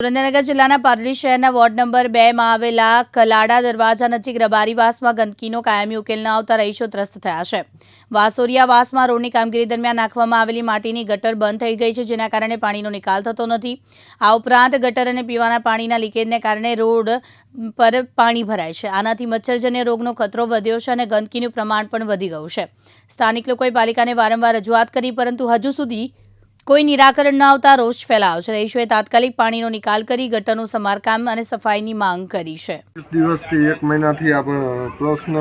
સુરેન્દ્રનગર જિલ્લાના પારડી શહેરના ward number બેમાં આવેલા કલાડા દરવાજા નજીક રબારીવાસમાં ગંદકીનો કાયમી ઉકેલ ન આવતા રહીશો ત્રસ્ત થયા છે. વાસોરિયા વાસમાં રોડની કામગીરી દરમિયાન નાખવામાં આવેલી માટીની ગટર બંધ થઈ ગઈ છે, જેના કારણે પાણીનો નિકાલ થતો નથી. આ ઉપરાંત ગટર અને પીવાના પાણીના લીકેજને કારણે રોડ પર પાણી ભરાય છે. આનાથી મચ્છરજન્ય રોગનો ખતરો વધ્યો છે અને ગંદકીનું પ્રમાણ પણ વધી ગયું છે. સ્થાનિક લોકોએ પાલિકાને વારંવાર રજૂઆત કરી, પરંતુ હજુ સુધી કોઈ નિરાકરણ ન આવતા રોષ ફેલાયો છે. રહીશોએ તાત્કાલિક પાણીનો નિકાલ કરી ગટરનું સમારકામ અને સફાઈની માંગ કરી છે. દિવસથી એક મહિનાથી આ પ્રશ્ન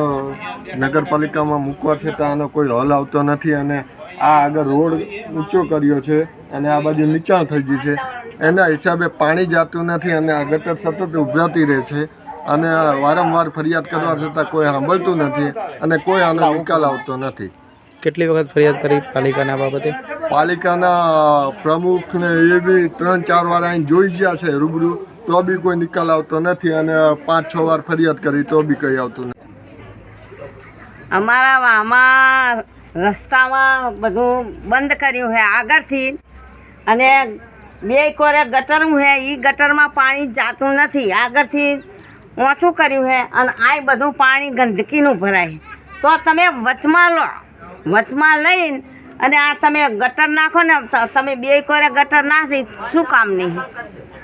નગરપાલિકામાં મૂકવા છતાં આનો કોઈ હલ આવતો નથી અને આ આગળ રોડ ઊંચો કર્યો છે અને આ બાજુ નીચાણ થઈ ગઈ છે. એના હિસાબે પાણી જાતું નથી અને આ ગટર સતત ઉભરાતી રહે છે અને વારંવાર ફરિયાદ કરવા છતાં કોઈ સાંભળતું નથી અને કોઈ આનો નિકાલ આવતો નથી. કેટલી વખત ફરિયાદ કરી પાલિકાના બાબતે? પાલિકાના પ્રમુખને એ બી ત્રણ ચાર વાર અહીં જોઈ ગયા છે રૂબરૂ. તો બી કોઈ નિકાલ આવતો નથી અને પાંચ છ વાર ફરિયાદ કરી તો બી કંઈ આવતું નથી. અમારા આમાં રસ્તામાં બધું બંધ કર્યું છે આગળથી. અને બે કોરે ગટરું છે એ ગટરમાં પાણી જાતું નથી. આગળથી ઓછું કર્યું છે અને આ બધું પાણી ગંદકીનું ભરાય તો તમે વચમાં લો. વચમાં લઈને અને આ તમે ગટર નાખો ને તમે બે કોરે ગટર નાખી શું કામ નહીં?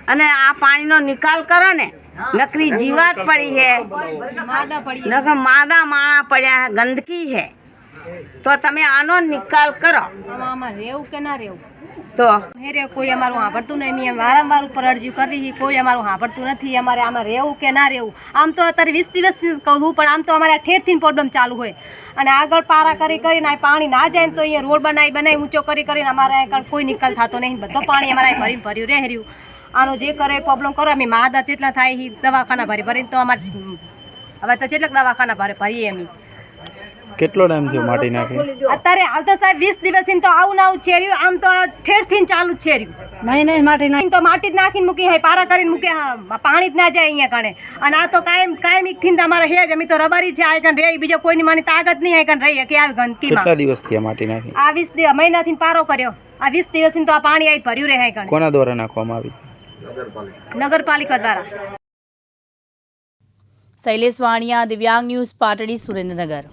અને આ પાણીનો નિકાલ કરો ને નકરી જીવાત પડી છે માદા માણા પડ્યા ગંદકી છે તો તમે આનો નિકાલ કરો. આમાં રહેવું કે ના રહેવું? તો? હેરે કોઈ અમારું સાંભળતું નહીં. મેં વારંવાર ઉપર અરજી કરી કોઈ અમારું સાંભળતું નથી. અમારે આમાં રહેવું કે ના રહેવું? આમ તો અત્યારે વીસ દિવસ કહું પણ આમ તો અમારે ઠેરથી પ્રોબ્લેમ ચાલુ હોય. અને આગળ પારા કરી કરીને પાણી ના જાય ને તો અહીંયા રોડ બનાવી બનાવી ઊંચો કરી કરીને અમારે આગળ કોઈ નિકાલ થતો નહીં. બધો પાણી અમારે ભરી ભર્યું રહે રહ્યું. આનો જે કરે પ્રોબ્લેમ કરો. અમે માદા જેટલા થાય એ દવાખાના ભરી ભરીને તો અમારે હવે તો જેટલા દવાખાના ભરે ભરીએ અમે. કેટલો ટાઈમ થયો માટી નાખી? અત્યારે હાલ તો સાહેબ વીસ દિવસથી તો આવું ને આવું છેર્યું. આમ તો ઠેરથી ચાલુ જ છે નહીં નહીં માટી નાખી. તો માટી જ નાખીને મૂકી હે પારા કરીને મૂકે હા પાણી જ ના જાય અહીંયા કણે. અને આ તો કાયમ કાયમ એક થી તમારે હે જ અમે તો રબારી છે આ કણ રહી બીજો કોઈની માની તાકાત નહીં હે કણ રહી કે આવી કેટલા દિવસ દિવસથી માટી નાખી? આ વીસ દિવસ મહિનાથી પારો કર્યો. આ વીસ દિવસથી તો આ પાણી આવી ભર્યું રહે કણ. કોના દ્વારા નાખવામાં આવી? નગરપાલિકા દ્વારા. શૈલેષ વાણિયા દિવ્યાંગ ન્યૂઝ પાટડી સુરેન્દ્રનગર.